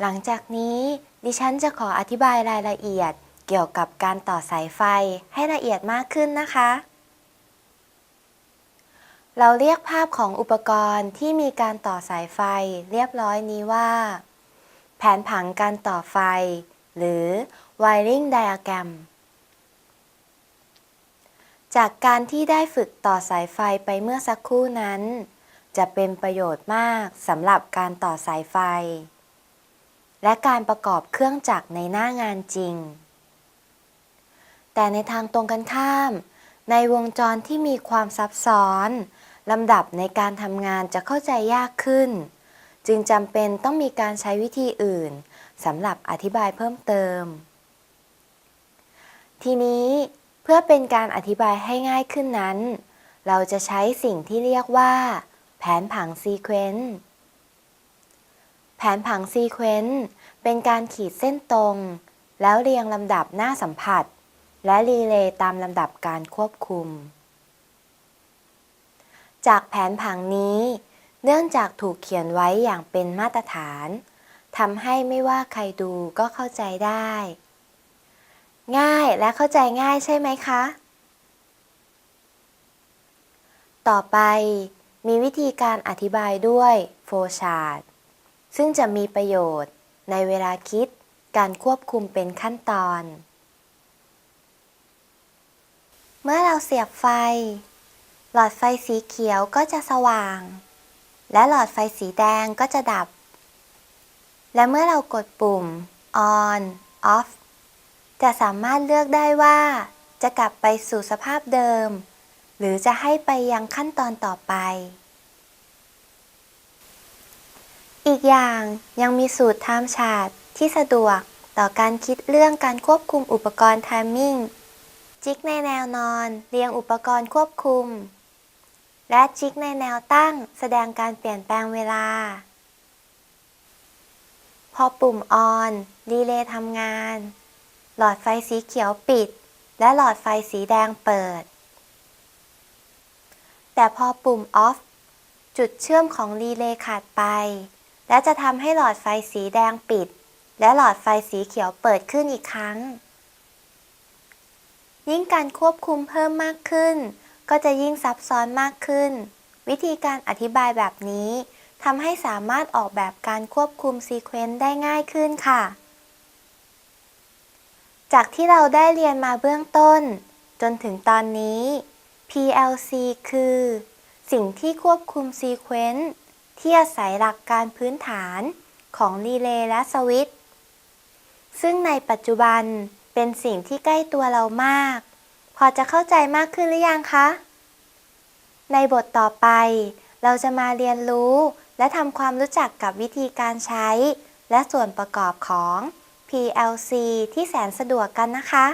หลังจากนี้ดิฉันจะขออธิบายรายละเอียดเกี่ยวกับการต่อสายไฟให้ละเอียดมากขึ้นนะคะ เราเรียกภาพของอุปกรณ์ที่มีการต่อสายไฟเรียบร้อยนี้ว่า แผนผังการต่อไฟ หรือ wiring diagram จากการที่ได้ฝึกต่อสายไฟไปเมื่อสักครู่นั้น จะเป็นประโยชน์มากสำหรับการต่อสายไฟ และการประกอบเครื่องจักรในหน้างานจริง แต่ในทางตรงกันข้าม ในวงจรที่มีความซับซ้อนลำดับในการทำงานจะเข้าใจยากขึ้น จึงจำเป็นต้องมีการใช้วิธีอื่นสำหรับอธิบายเพิ่มเติม ทีนี้เพื่อเป็นการอธิบายให้ง่ายขึ้นนั้น เราจะใช้สิ่งที่เรียกว่า แผนผังซีเควนต์ นผังซีเควนต์เป็นการขีดเส้นตรง แล้วเรียงลำดับหน้าสัมผัส และรีเลย์ตามลำดับการควบคุม จากแผนผังนี้ เนื่องจากถูกเขียนไว้อย่างเป็นมาตรฐานทำให้ไม่ว่าใครดูก็เข้าใจได้ ง่ายและเข้าใจง่ายใช่ไหมคะ ต่อไปมีวิธีการอธิบายด้วยโฟชาร์ด ซึ่งจะมีประโยชน์ในเวลาคิดการควบคุมเป็นขั้นตอน เมื่อเราเสียบไฟ หลอดไฟสีเขียวก็จะสว่าง และหลอดไฟสีแดงก็จะดับ และเมื่อเรากดปุ่ม on off จะสามารถเลือกได้ว่า จะกลับไปสู่สภาพเดิม หรือจะให้ไปยังขั้นตอนต่อไป อี กอย่างยังมีสูตร time chart ที่สะดวกต่อการคิดเรื่องการควบคุมอุปกรณ์ timing จิกในแนวนอนเรียงอุปกรณ์ควบคุม และจิกในแนวตั้งแสดงการเปลี่ยนแปลงเวลา พอปุ่ม on รีเลย์ทำงาน หลอดไฟสีเขียวปิด และหลอดไฟสีแดงเปิด แต่พอปุ่ม off จุดเชื่อมของรีเลย์ขาดไป และจะทำให้หลอดไฟสีแดงปิด และหลอดไฟสีเขียวเปิดขึ้นอีกครั้ง ยิ่งการควบคุมเพิ่มมากขึ้น ก็จะยิ่งซับซ้อนมากขึ้น วิธีการอธิบายแบบนี้ทำให้สามารถออกแบบการควบคุมซีเควนต์ได้ง่ายขึ้นค่ะ จากที่เราได้เรียนมาเบื้องต้น จนถึงตอนนี้ PLC คือ สิ่งที่ควบคุมซีเควนต์ ที่อาศัยหลักการพื้นฐานของรีเลย์และสวิตช์ซึ่งในปัจจุบันเป็นสิ่งที่ใกล้ตัวเรามาก พอจะเข้าใจมากขึ้นหรือยังคะ ในบทต่อไปเราจะมาเรียนรู้และทำความรู้จักกับวิธีการใช้ และส่วนประกอบของ PLC ที่แสนสะดวกกันนะคะ